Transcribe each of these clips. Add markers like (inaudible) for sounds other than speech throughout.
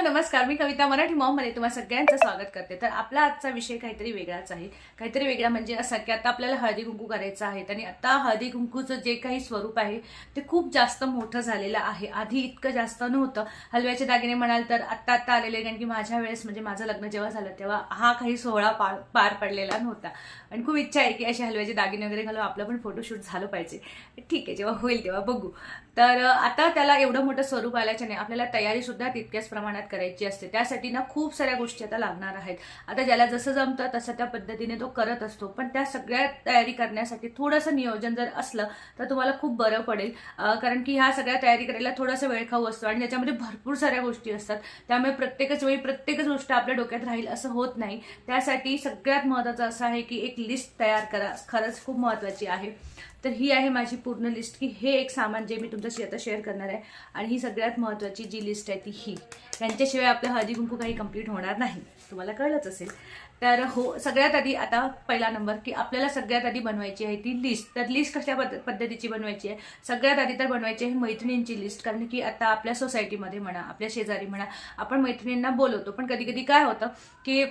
Hello नमस्कार. मी कविता मराठी मॉममध्ये तुम्हाला सगळ्यांचं स्वागत करते. तर आपला आजचा विषय काहीतरी वेगळाच आहे. काहीतरी वेगळा म्हणजे असं की आता आपल्याला हळदी कुंकू करायचं आहे. आणि आता हळदी कुंकूचं जे काही स्वरूप आहे ते खूप जास्त मोठं झालेलं आहे. आधी इतकं जास्त नव्हतं. हलव्याचे दागिने म्हणाल तर आत्ता आत्ता आलेले कारण की माझ्या वेळेस म्हणजे माझं लग्न जेव्हा झालं तेव्हा हा काही सोहळा पार पार पडलेला नव्हता. आणि खूप इच्छा आहे की असे हलव्याचे दागिने वगैरे घालून आपलं पण फोटोशूट झालं पाहिजे. ठीक आहे जेव्हा होईल तेव्हा बघू. तर आता त्याला एवढं मोठं स्वरूप आल्याच्याने आपल्याला तयारी सुद्धा तितक्याच प्रमाणात करायची असते. त्यासाठी ना खूप साऱ्या गोष्टी आता लागणार आहेत. आता ज्याला जसं जमतं तसं त्या पद्धतीने तो करत असतो. पण त्या सगळ्या तयारी करण्यासाठी थोडंसं नियोजन जर असलं तर तुम्हाला खूप बरं पडेल. कारण की ह्या सगळ्या तयारी करायला थोडासा वेळ खाऊ असतो आणि त्याच्यामध्ये भरपूर साऱ्या गोष्टी असतात. त्यामुळे प्रत्येकच वेळी प्रत्येकच गोष्ट आपल्या डोक्यात राहील असं होत नाही. त्यासाठी सगळ्यात महत्त्वाचं असं आहे की एक लिस्ट तयार करा. खरंच खूप महत्त्वाची आहे. तर ही आहे माझी पूर्ण लिस्ट की हे एक सामान जे मी तुमच्याशी आता शेअर करणार आहे. आणि ही सगळ्यात महत्त्वाची जी लिस्ट आहे ती ही. याच्याशिवाय आपलं हळदी कुंकू काही कंप्लीट होणार नाही. तुम्हाला कळलंच असेल. तर हो सगळ्यात आधी आता पहिला नंबर की आपल्याला सगळ्यात आधी बनवायची आहे ती लिस्ट तर लिस्ट कशा पद्ध पद्धतीची बनवायची आहे? सगळ्यात आधी तर बनवायची आहे मैत्रिणींची लिस्ट कारण की आता आपल्या सोसायटीमध्ये म्हणा आपल्या शेजारी म्हणा आपण मैत्रिणींना बोलवतो. पण कधी कधी काय होतं की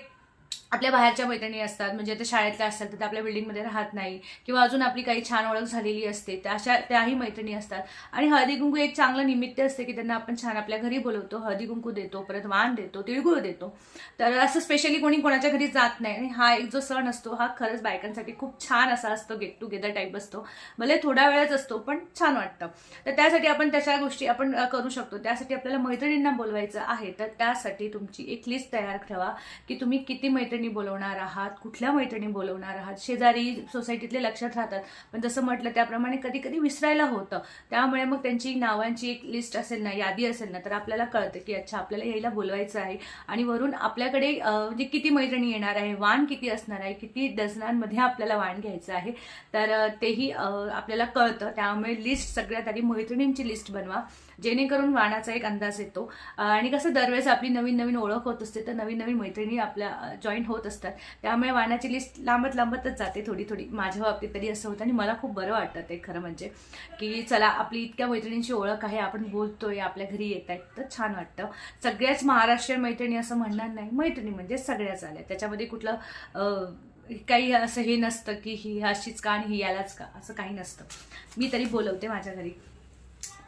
आपल्या बाहेरच्या मैत्रिणी असतात म्हणजे आता शाळेतल्या असतात तर त्या आपल्या बिल्डिंगमध्ये राहत नाही किंवा अजून आपली काही छान ओळख झालेली असते त्या अशा त्याही मैत्रिणी असतात. आणि हळदी कुंकू एक चांगलं निमित्त असते की त्यांना आपण छान आपल्या घरी बोलवतो हळदी कुंकू देतो परत वाण देतो तिळगुळ देतो. तर असं स्पेशली कोणी कोणाच्या घरी जात नाही आणि हा एक जो सण असतो हा खरंच बायकांसाठी खूप छान असा असतो गेट टुगेदर टाईप असतो. भले थोडा वेळच असतो पण छान वाटतं. तर त्यासाठी आपण तशा गोष्टी आपण करू शकतो. त्यासाठी आपल्याला मैत्रिणींना बोलवायचं आहे तर त्यासाठी तुमची एक लिस्ट तयार ठेवा की तुम्ही किती मैत्रिणी बोलवणार आहात कुठल्या मैत्रिणी बोलवणार आहात? शेजारी सोसायटीतले लक्षात राहतात. पण जसं म्हटलं त्याप्रमाणे कधी कधी विसरायला होतं. त्यामुळे मग त्यांची नावांची एक लिस्ट असेल ना यादी असेल ना तर आपल्याला कळतं की अच्छा आपल्याला यायला बोलवायचं आहे. आणि वरून आपल्याकडे म्हणजे किती मैत्रिणी येणार आहे वाण किती असणार आहे किती डझनांमध्ये आपल्याला वाण घ्यायचं आहे तर तेही आपल्याला कळतं. त्यामुळे लिस्ट सगळ्यात आधी मैत्रिणींची लिस्ट बनवा. जेणेकरून वाणाचा एक अंदाज येतो. आणि कसं दरवेळेस आपली नवीन नवीन ओळख होत असते तर नवीन नवीन मैत्रिणी आपल्या जॉईन होत असतात. त्यामुळे वाणाची लिस्ट लांबत लांबतच जाते थोडी थोडी. माझ्या बाबतीत तरी असं होतं आणि मला खूप बरं वाटतं ते खरं म्हणजे की चला आपली इतक्या मैत्रिणींची ओळख आहे आपण बोलतोय आपल्या घरी येत आहेत तर छान वाटतं. सगळ्याच महाराष्ट्रीयन मैत्रिणी असं म्हणणार नाही. मैत्रिणी म्हणजे सगळ्याच आल्या. त्याच्यामध्ये कुठलं काही असं हे नसतं की ही अशीच का आणि ही यालाच का असं काही नसतं. मी तरी बोलवते माझ्या घरी.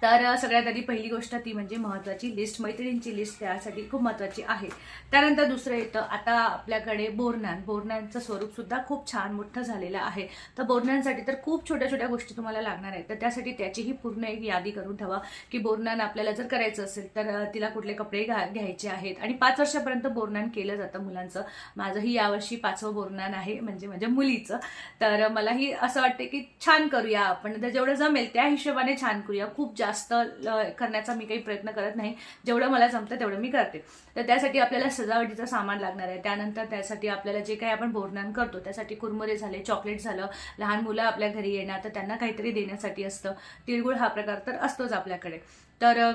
तर सगळ्यात आधी पहिली गोष्ट ती म्हणजे महत्त्वाची लिस्ट मैत्रिणींची लिस्ट त्यासाठी खूप महत्त्वाची आहे. त्यानंतर दुसरं येतं आता आपल्याकडे बोरनान. बोरनांचं स्वरूप सुद्धा खूप छान मोठं झालेलं आहे. तर बोरनांसाठी तर खूप छोट्या छोट्या गोष्टी तुम्हाला लागणार आहेत. तर त्यासाठी त्याचीही पूर्ण एक यादी करून ठेवा की बोरनान आपल्याला जर करायचं असेल तर तिला कुठले कपडे घा घ्यायचे आहेत. आणि पाच वर्षापर्यंत बोरनान केलं जातं मुलांचं. माझंही यावर्षी पाचवं बोरनान आहे म्हणजे माझ्या मुलीचं. तर मलाही असं वाटतं की छान करूया आपण. तर जेवढं जमेल त्या हिशोबाने छान करूया. खूप जास्त ल- करण्याचा मी काही प्रयत्न करत नाही. जेवढं मला जमतं तेवढं मी करते. तर त्यासाठी आपल्याला सजावटीचं सामान लागणार आहे. त्यानंतर त्यासाठी आपल्याला जे काही आपण भोरणान करतो त्यासाठी कुरमुरे झाले चॉकलेट झालं लहान मुलं आपल्या घरी येणार तर त्यांना काहीतरी देण्यासाठी असतं. तिळगुळ हा प्रकार तर असतोच आपल्याकडे. तर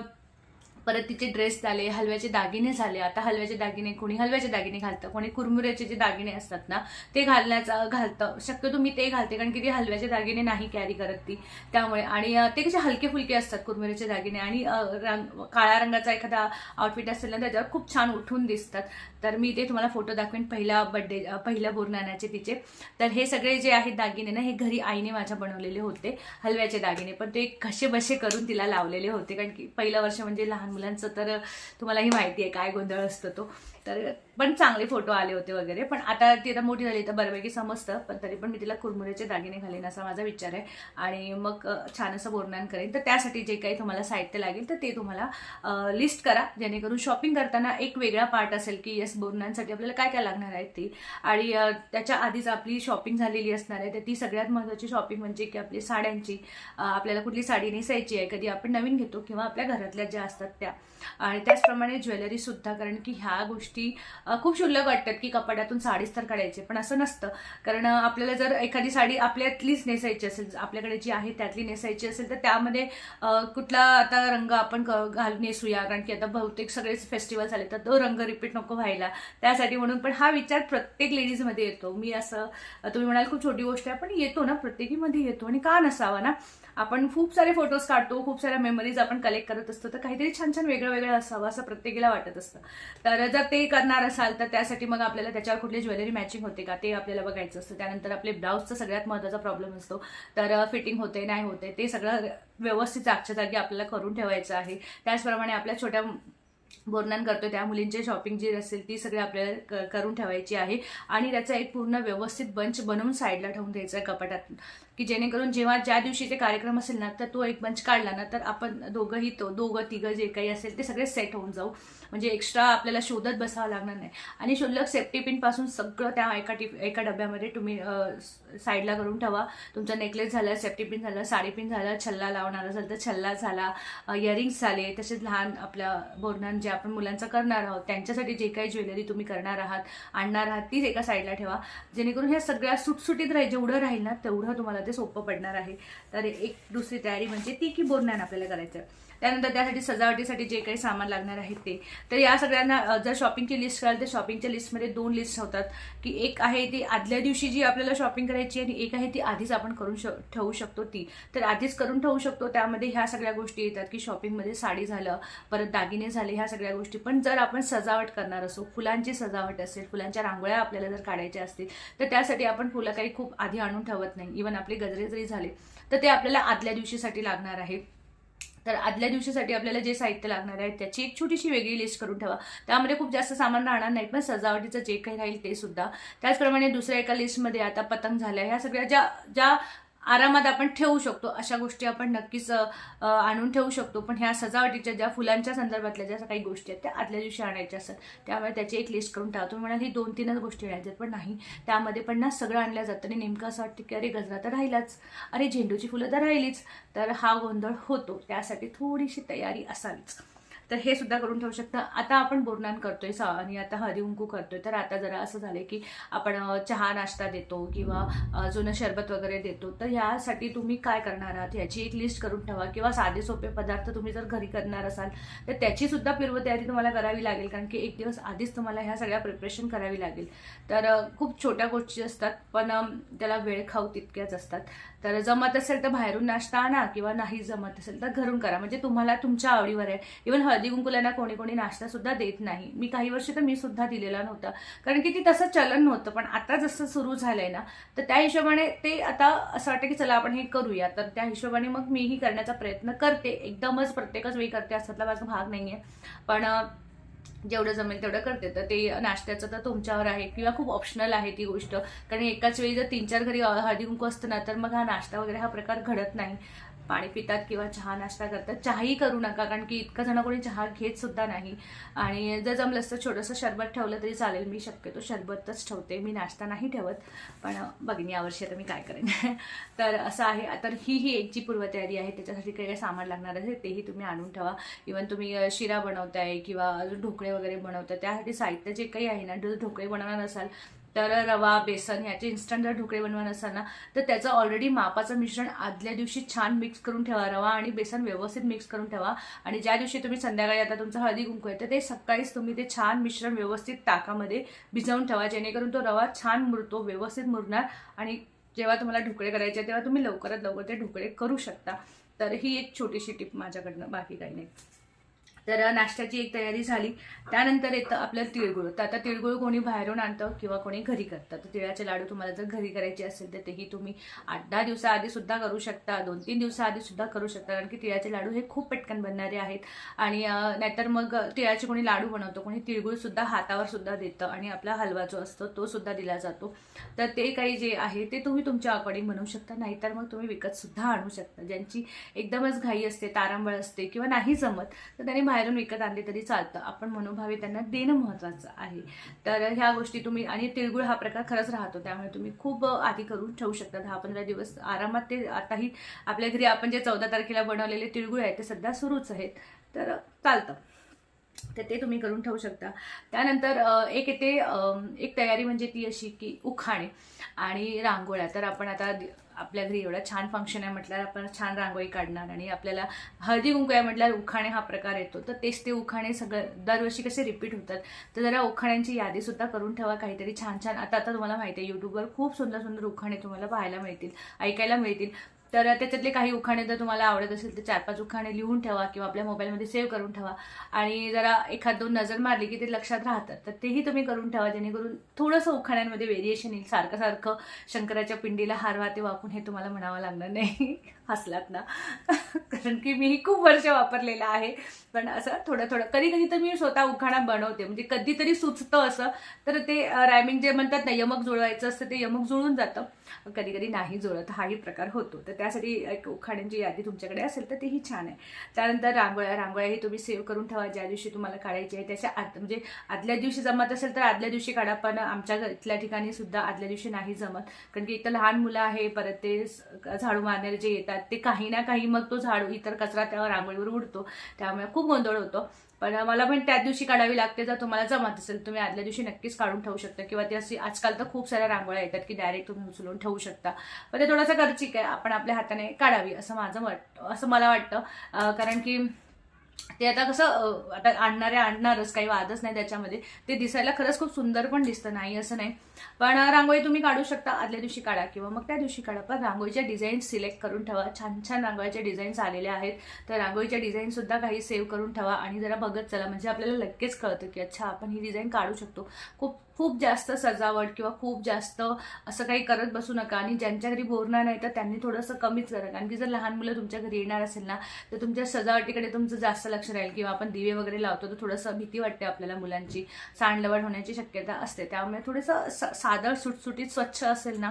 परत तिचे ड्रेस झाले हलव्याचे दागिने झाले. आता हलव्याचे दागिने कोणी हलव्याचे दागिने घालतं? कोणी कुरमुऱ्याचे जे दागिने असतात ना ते घालण्याचा घालतं. शक्यतो मी ते घालते कारण की ती हलव्याचे दागिने नाही कॅरी करत ती. त्यामुळे आणि ते कसे हलके फुलके असतात कुरमुऱ्याचे दागिने. आणि रंग काळ्या रंगाचा एखादा आउटफिट असेल ना त्याच्यावर खूप छान उठून दिसतात. तर मी ते तुम्हाला फोटो दाखवेन पहिला बड्डे पहिल्या बोरनाण्याचे तिचे. तर हे सगळे जे आहेत दागिने ना हे घरी आईने माझ्या बनवलेले होते हलव्याचे दागिने. पण ते कसे बसे करून तिला लावलेले होते कारण की पहिलं वर्ष म्हणजे लहान मुलांचं तर तुम्हालाही माहिती आहे काय गोंधळ असतो तो. तर पण चांगले फोटो आले होते वगैरे. पण आता ती आता मोठी झाली तर बऱ्यापैकी समजतं. पण तरी पण मी तिला कुरमुऱ्याचे दागिने घालेन असा माझा विचार आहे. आणि मग छान असं बोरनान करेन. तर त्यासाठी जे काही तुम्हाला साहित्य लागेल तर ते तुम्हाला लिस्ट करा. जेणेकरून शॉपिंग करताना एक वेगळा पार्ट असेल की येस बोरणांसाठी आपल्याला काय काय लागणार आहे ती. आणि त्याच्या आधीच आपली शॉपिंग झालेली असणार आहे. तर ती सगळ्यात महत्त्वाची शॉपिंग म्हणजे की आपली साड्यांची आपल्याला कुठली साडी नेसायची आहे कधी आपण नवीन घेतो किंवा आपल्या घरातल्या ज्या असतात त्या आणि त्याचप्रमाणे ज्वेलरी सुद्धा कारण की ह्या गोष्टी खूप शुल्लक वाटतात की कपाड्यातून साडीच तर काढायची पण असं नसतं. कारण आपल्याला जर एखादी साडी आपल्यातलीच नेसायची असेल आपल्याकडे जी आहे त्यातली नेसायची असेल तर त्यामध्ये कुठला आता रंग आपण घालून घाल नेसूया. कारण की आता बहुतेक सगळेच फेस्टिवल झाले तर तो रंग रिपीट नको व्हायला. त्यासाठी म्हणून पण हा विचार प्रत्येक लेडीजमध्ये येतो. मी असं तुम्ही म्हणाल खूप छोटी गोष्ट आहे पण येतो ना प्रत्येकीमध्ये येतो आणि का नसावा ना? आपण खूप सारे फोटोज काढतो खूप साऱ्या मेमरीज आपण कलेक्ट करत असतो. तर काहीतरी छान छान वेगळं वेगळं असावं असं प्रत्येकीला वाटत असतं. तर जर ते करणार असाल तर त्यासाठी मग आपल्याला त्याच्यावर कुठली ज्वेलरी मॅचिंग होते का ते आपल्याला बघायचं असतं. त्यानंतर आपले ब्लाऊजचा सगळ्यात महत्त्वाचा प्रॉब्लेम असतो. तर फिटिंग होते नाही होते ते सगळं व्यवस्थित जागच्या जागी आपल्याला करून ठेवायचं आहे. त्याचप्रमाणे आपल्या छोट्या वर्णन करतो त्या मुलींची शॉपिंग जी असेल ती सगळी आपल्याला क- करून ठेवायची आहे. आणि त्याचा एक पूर्ण व्यवस्थित बंच बनवून साईडला ठेवून द्यायचा आहे कपाटात. की जेणेकरून जेव्हा ज्या दिवशी ते कार्यक्रम असेल ना तर तो एक बंच काढला ना तर आपण दोघंही तो दोघं तिघं जे काही असेल ते सगळे सेट होऊन जाऊ. म्हणजे एक्स्ट्रा आपल्याला शोधत बसावं लागणार नाही. आणि शुल्लक सेफ्टी पिनपासून सगळं त्या एका टिप एका डब्यामध्ये तुम्ही साईडला करून ठेवा. तुमचा नेकलेस झाला सेफ्टी पिन झालं साडी पिन झालं छल्ला लावणार असेल तर छल्ला झाला इयरिंग्स झाले तसेच लहान आपल्या बोर्णन ज्या आपण मुलांचं करणार आहोत त्यांच्यासाठी जे काही ज्वेलरी तुम्ही करणार आहात आणणार आहात तीच एका साईडला ठेवा जेणेकरून ह्या सगळ्या सुटसुटीत राहील जेवढं राहील ना तेवढं तुम्हाला ते सोपं पडणार आहे तर एक दुसरी तयारी म्हणजे ती की बोरण्यान आपल्याला करायचं आहे. त्यानंतर त्यासाठी सजावटीसाठी जे काही सामान लागणार आहे ते. तर या सगळ्यांना जर शॉपिंगची लिस्ट कराल तर शॉपिंगच्या लिस्टमध्ये दोन लिस्ट होतात. की एक आहे ती आदल्या दिवशी जी आपल्याला शॉपिंग करायची आणि एक आहे ती आधीच आपण करून श ठेवू शकतो ती. तर आधीच करून ठेवू शकतो त्यामध्ये ह्या सगळ्या गोष्टी येतात की शॉपिंगमध्ये साडी झालं परत दागिने झाले ह्या सगळ्या गोष्टी. पण जर आपण सजावट करणार असो फुलांची सजावट असेल फुलांच्या रांगोळ्या आपल्याला जर काढायच्या असतील तर त्यासाठी आपण फुलं काही खूप आधी आणून ठेवत नाही. इवन आपले गजरे जरी झाले तर ते आपल्याला आदल्या दिवशीसाठी लागणार आहे. तर आदल्या दिवशीसाठी आपल्याला जे साहित्य लागणार आहे त्याची एक छोटीशी वेगळी लिस्ट करून ठेवा. त्यामध्ये खूप जास्त सामान राहणार नाही पण सजावटीचं जे काही राहील ते सुद्धा. त्याचप्रमाणे दुसऱ्या एका लिस्टमध्ये आता पतंग झाल्या. ह्या सगळ्या ज्या ज्या आरामात आपण ठेवू शकतो. अशा गोष्टी आपण नक्कीच आणून ठेवू शकतो. पण ह्या सजावटीच्या ज्या फुलांच्या संदर्भातल्या ज्या काही गोष्टी आहेत त्या आदल्या दिवशी आणायच्या असतात. त्यामुळे त्याची एक लिस्ट करून ठेवा. तुम्ही म्हणाल ही दोन तीनच गोष्टी आणायच्या आहेत, पण नाही. त्यामध्ये पण ना सगळं आणल्या जातं आणि नेमकं असं वाटतं की अरे गजरा तर राहिलाच. अरे झेंडूची फुलं तर राहिलीच. तर हा गोंधळ होतो. त्यासाठी थोडीशी तयारी असावीच. तर हे सुद्धा करून ठेवू शकता. आता आपण बोरनान करतोय सा आणि आता हळदी करतोय. तर आता जरा असं झालंय की आपण चहा नाश्ता देतो किंवा अजून शरबत वगैरे देतो. तर ह्यासाठी तुम्ही काय करणार आहात? याची एक लिस्ट करून ठेवा किंवा साधे सोपे पदार्थ तुम्ही जर घरी करणार असाल तर त्याची सुद्धा पूर्वतयारी तुम्हाला करावी लागेल. कारण की एक दिवस आधीच तुम्हाला ह्या सगळ्या प्रिपरेशन करावी लागेल. तर खूप छोट्या गोष्टी असतात पण त्याला वेळ खाऊ तितक्याच असतात. तर जमत असेल तर बाहेरून नाश्ता आणा किंवा नाही जमत असेल तर घरून करा. म्हणजे तुम्हाला तुमच्या आवडीवर आहे. इवन हळदी कुंकुलांना कोणी कोणी नाश्ता सुद्धा देत नाही. मी काही वर्ष तर मी सुद्धा दिलेला नव्हता. कारण की ती तसं चलन नव्हतं. पण आता जसं सुरू झालंय ना तर त्या हिशोबाने ते आता असं वाटतं की चला आपण हे करूया. तर त्या हिशोबाने मग मीही करण्याचा प्रयत्न करते. एकदमच प्रत्येकच वेळी करते. असातला माझा भाग नाही आहे पण जेवढं जमेल तेवढं करते. तर ते नाश्त्याचं तर तुमच्यावर आहे किंवा खूप ऑप्शनल आहे ती गोष्ट. कारण एकाच वेळी जर तीन चार घरी हळदी कुंकू असतं ना तर मग हा नाश्ता वगैरे हा प्रकार घडत नाही. पाणी पितात किंवा चहा नाश्ता करतात चहाही करू नका कारण की इतकं जण कोणी चहा घेत सुद्धा नाही. आणि जर जमलं असतं छोटंसं शरबत ठेवलं तरी चालेल मी शक्यतो शरबतच ठेवते मी नाश्ता नाही ठेवत. पण बघीन यावर्षी आता मी काय करेन. (laughs) तर असं आहे तर ही ही एक जी पूर्वतयारी आहे त्याच्यासाठी काही काही सामान लागणार आहे तेही तुम्ही आणून ठेवा. इवन तुम्ही शिरा बनवताय किंवा अजून ढोकळे वगैरे बनवताय त्यासाठी साहित्य जे काही आहे ना जर ढोकळे बनवणार असाल तर रवा बेसन ह्याचे इन्स्टंट जर ढोकळे बनवत असाल ना तर त्याचं ऑलरेडी मापाचं मिश्रण आदल्या दिवशी छान मिक्स करून ठेवा. रवा आणि बेसन व्यवस्थित मिक्स करून ठेवा. आणि ज्या दिवशी तुम्ही संध्याकाळी आता तुमचं हळदी कुंकू आहे तर ते सकाळीच तुम्ही ते छान मिश्रण व्यवस्थित ताकामध्ये भिजवून ठेवा जेणेकरून तो रवा छान मुरतो व्यवस्थित मुरणार. आणि जेव्हा तुम्हाला ढोकळे करायचे तेव्हा तुम्ही लवकरात लवकर ते ढोकळे करू शकता. तर ही एक छोटीशी टिप माझ्याकडनं बाकी काही नाही. तर नाश्त्याची एक तयारी झाली. त्यानंतर येतं आपलं तिळगुळ. तर आता तिळगुळ कोणी बाहेरून आणतं किंवा कोणी घरी करतं? तर तिळाचे लाडू तुम्हाला जर घरी करायचे असेल तर तेही तुम्ही आठ दहा दिवसाआधी सुद्धा करू शकता दोन तीन दिवसाआधी सुद्धा करू शकता. कारण की तिळाचे लाडू हे खूप पटकन बनणारे आहेत. आणि नाहीतर मग तिळाचे कोणी लाडू बनवतो कोणी तिळगुळ सुद्धा हातावर सुद्धा देतं आणि आपला हलवा जो असतो तो सुद्धा दिला जातो. तर ते काही जे आहे ते तुम्ही तुमच्या अकॉर्डिंग बनवू शकता. नाहीतर मग तुम्ही विकत सुद्धा आणू शकता. ज्यांची एकदमच घाई असते तारांबळ असते किंवा नाही जमत तर त्यांनी बाहेरून विकत आणले तरी चालतं. आपण मनोभावे त्यांना देणं महत्त्वाचं आहे. तर ह्या गोष्टी तुम्ही आणि तिळगुळ हा प्रकार खरंच राहतो. त्यामुळे तुम्ही खूप आधी करून ठेवू शकता. दहा पंधरा दिवस आरामात ते आताही आपल्या घरी आपण जे चौदा तारखेला बनवलेले तिळगुळ आहेत ते सध्या सुरूच आहेत. तर चालतं. तर ते तुम्ही करून ठेवू शकता. त्यानंतर एक येते एक तयारी म्हणजे ती अशी की उखाणे आणि रांगोळ्या. तर आपण आता आपल्या घरी एवढा छान फंक्शन आहे म्हटल्यावर आपण छान रांगोळी काढणार आणि आपल्याला हळदी कुंकू आहे म्हटल्यावर उखाणे हा प्रकार येतो. तर तेच ते उखाणे सगळं दरवर्षी कसे रिपीट होतात. तर जरा उखाण्यांची यादीसुद्धा करून ठेवा काहीतरी छान छान आता आता तुम्हाला माहिती आहे यूट्यूबवर खूप सुंदर सुंदर उखाणे तुम्हाला पाहायला मिळतील ऐकायला मिळतील. तर त्याच्यातले काही उखाणे जर तुम्हाला आवडत असेल तर चार पाच उखाणे लिहून ठेवा किंवा आपल्या मोबाईलमध्ये सेव्ह करून ठेवा. आणि जरा एखाद दोन नजर मारली की ते लक्षात राहतात तर तेही तुम्ही करून ठेवा जेणेकरून थोडंसं उखाण्यांमध्ये व्हेरिएशन येईल. सारखं सारखं शंकराच्या पिंडीला हार वाते वाकून हे तुम्हाला म्हणावं लागणार नाही. हसलात ना. कारण की मी खूप वर्ष वापरलेलं आहे. पण असं थोडं थोडं. कधी कधी तर मी स्वतः उखाणा बनवते. म्हणजे कधीतरी सुचतं असं. तर ते रायमिंग जे म्हणतात ना यमक जुळवायचं असतं ते यमक जुळून जातं. कधी कधी नाही जुळत. हाही प्रकार होतो. तर त्यासाठी एक उखाण्यांची यादी तुमच्याकडे असेल तर तेही छान आहे. त्यानंतर रांगोळ्या. रांगोळ्याही तुम्ही सेव्ह करून ठेवा. ज्या दिवशी तुम्हाला काढायची आहे त्याच्या आत म्हणजे आदल्या दिवशी जमत असेल तर आदल्या दिवशी काढा. पण आमच्या इथल्या ठिकाणी सुद्धा आदल्या दिवशी नाही जमत. कारण की इथं लहान मुलं आहे परत ते स- झाडू मारणारे जे येतात ते काही ना काही मग तो झाड इतर कचरा त्या रांगोळीवर उडतो त्यामुळे खूप गोंधळ होतो. पण मला पण त्याच दिवशी काढावी लागते जर तुम्हाला जमत असेल तुम्ही आदल्या दिवशी नक्कीच काढून ठेवू शकता. किंवा ती अशी आजकाल तर खूप साऱ्या रांगोळ्या येतात की डायरेक्ट तुम्ही उचलून ठेवू शकता. पण ते थोडंसं खर्चिक आहे. आपण आपल्या हाताने काढावी असं माझं वाट असं मला वाटतं. कारण की ते आता कसं आता आणणारे आणणारच काही वादच नाही त्याच्यामध्ये. ते दिसायला खरंच खूप सुंदर पण दिसतं नाही असं नाही. पण रांगोळी तुम्ही काढू शकता आदल्या दिवशी काढा किंवा मग त्या दिवशी काढा. पण रांगोळीच्या डिझाईन सिलेक्ट करून ठेवा. छान छान रांगोळीच्या डिझाईन्स आलेल्या आहेत. तर रांगोळीच्या डिझाईनसुद्धा काही सेव्ह करून ठेवा आणि जरा बघत चला. म्हणजे आपल्याला लगेच कळतं की अच्छा आपण ही डिझाईन काढू शकतो. खूप खूप जास्त सजावट किंवा खूप जास्त असं काही करत बसू नका. आणि ज्यांच्या घरी बोरणार नाही तर त्यांनी थोडंसं कमीच करा. कारण की जर लहान मुलं तुमच्या घरी येणार असेल ना तर तुमच्या सजावटीकडे तुमचं जास्त लक्ष राहील. किंवा आपण दिवे वगैरे लावतो तर थोडंसं भीती वाटते आपल्याला मुलांची. सांडलवड होण्याची शक्यता असते. त्यामुळे थोडंसं स- साधं सुटसुटीत स्वच्छ असेल ना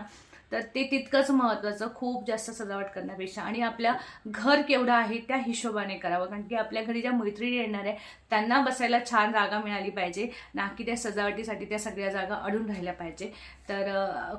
तर ते तितकंच महत्त्वाचं खूप जास्त सजावट करण्यापेक्षा. आणि आपल्या घर केवढं आहे त्या हिशोबाने करावं. कारण की आपल्या घरी ज्या मैत्रिणी येणार आहे त्यांना बसायला छान जागा मिळाली पाहिजे. ना की त्या सजावटीसाठी त्या सगळ्या जागा अडून राहिल्या पाहिजे. तर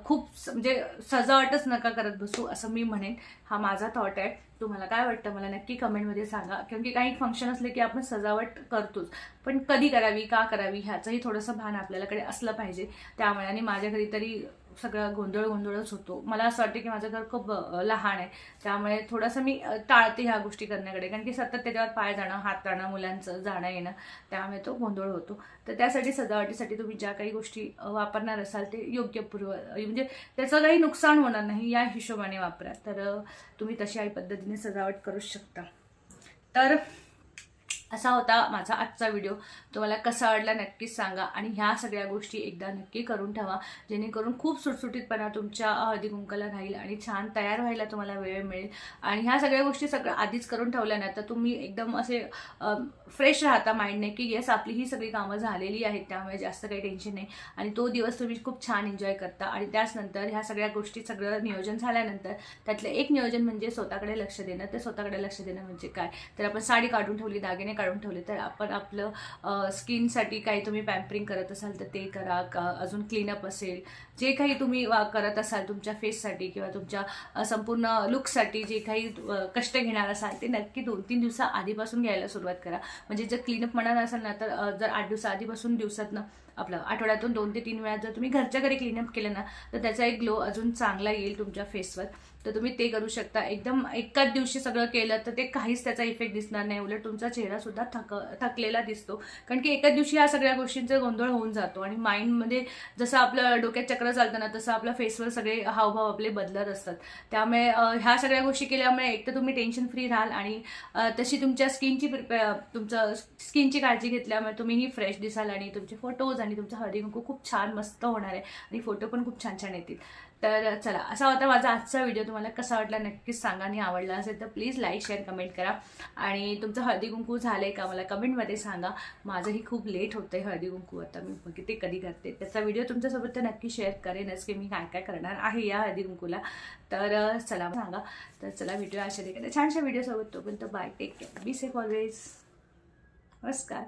खूप म्हणजे सजावटच नका करत बसू असं मी म्हणेन. हा माझा थॉट आहे. तुम्हाला काय वाटतं? मला नक्की कमेंटमध्ये सांगा. कारण की काही फंक्शन असले की आपण सजावट करतोच. पण कधी करावी का करावी ह्याचंही थोडंसं भान आपल्याकडे असलं पाहिजे. त्यामुळे आणि माझ्या घरी तरी सगळं गोंधळ गोंधळच होतो. मला असं वाटतं की माझं घर खूप लहान आहे. त्यामुळे थोडंसं मी टाळते ह्या गोष्टी करण्याकडे. कारण की सतत त्याच्यावर पाय जाणं हात जाणं मुलांचं जाणं येणं त्यामुळे तो गोंधळ होतो. तर त्यासाठी सजावटीसाठी तुम्ही ज्या काही गोष्टी वापरणार असाल ते योग्य पूर्व म्हणजे त्याचं काही नुकसान होणार नाही या हिशोबाने वापरा. तर तुम्ही तुम्ही तशाही पद्धतीने सजावट करू शकता. तर असा होता माझा आजचा व्हिडिओ तुम्हाला कसा आवडला नक्कीच सांगा आणि ह्या सगळ्या गोष्टी एकदा नक्की करून ठेवा जेणेकरून खूप सुटसुटीतपणा तुमच्या हळदी कुंकला राहील आणि छान तयार व्हायला तुम्हाला वेळ मिळेल. आणि ह्या सगळ्या गोष्टी सगळं आधीच करून ठेवल्या ना तर तुम्ही एकदम असे फ्रेश राहता माइंडने की येस आपली ही सगळी कामं झालेली आहेत त्यामुळे जास्त काही टेन्शन नाही. आणि तो दिवस तुम्ही खूप छान एन्जॉय करता. आणि त्याचनंतर ह्या सगळ्या गोष्टी सगळं नियोजन झाल्यानंतर त्यातलं एक नियोजन म्हणजे स्वतःकडे लक्ष देणं. ते स्वतःकडे लक्ष देणं म्हणजे काय? तर आपण साडी काढून ठेवली दागिने काढून ठेवले तर आपण आपलं स्किनसाठी काही तुम्ही पॅम्परिंग करत असाल तर ते करा का अजून क्लीनअप असेल जे काही तुम्ही वा- करत असाल तुमच्या फेससाठी किंवा तुमच्या संपूर्ण लुकसाठी जे काही कष्ट घेणार असाल ते नक्की दोन तीन दिवसा आधीपासून घ्यायला सुरुवात करा. म्हणजे जर क्लीनअप म्हणणार असाल ना तर जर आठ दिवसा आधीपासून दिवसातनं आपलं आठवड्यातून दोन ते तीन वेळा जर तुम्ही घरच्या घरी क्लीनअप केलं ना तर त्याचा एक ग्लो अजून चांगला येईल तुमच्या फेसवर तर तुम्ही ते करू शकता. एकदम एकाच दिवशी सगळं केलं तर ते काहीच त्याचा इफेक्ट दिसणार नाही. उलट तुमचा चेहरा सुद्धा थक थकलेला दिसतो. कारण की एकाच दिवशी ह्या सगळ्या गोष्टींचा गोंधळ होऊन जातो आणि माइंडमध्ये जसं आपलं डोक्यात चक्र चालतं ना तसं आपल्या फेसवर सगळे हावभाव आपले बदलत असतात. त्यामुळे ह्या सगळ्या गोष्टी केल्यामुळे एक तर तुम्ही टेन्शन फ्री राहाल आणि तशी तुमच्या स्किनची प्रिपे तुमचं स्किनची काळजी घेतल्यामुळे तुम्हीही फ्रेश दिसाल आणि तुमचे फोटोज आणि तुमचा हळदी कुंकू खूप छान मस्त होणार आहे आणि फोटो पण खूप छान छान येतील. तर चला असा होता माझा आजचा व्हिडिओ तुम्हाला कसा वाटला नक्कीच सांगा आणि आवडला असेल तर प्लीज लाईक शेअर कमेंट करा. आणि तुमचं हळदी कुंकू आहे का मला कमेंटमध्ये सांगा. माझंही खूप लेट होतंय हळदी कुंकू. आता मी बघते कधी करते. त्याचा व्हिडिओ तुमच्यासोबत तर नक्की शेअर करेनच की मी काय काय करणार आहे या हळदी कुंकूला. तर चला सांगा. तर चला व्हिडिओ अशा देखील छानशा व्हिडिओसोबत तोपर्यंत bye take care be safe always नमस्कार.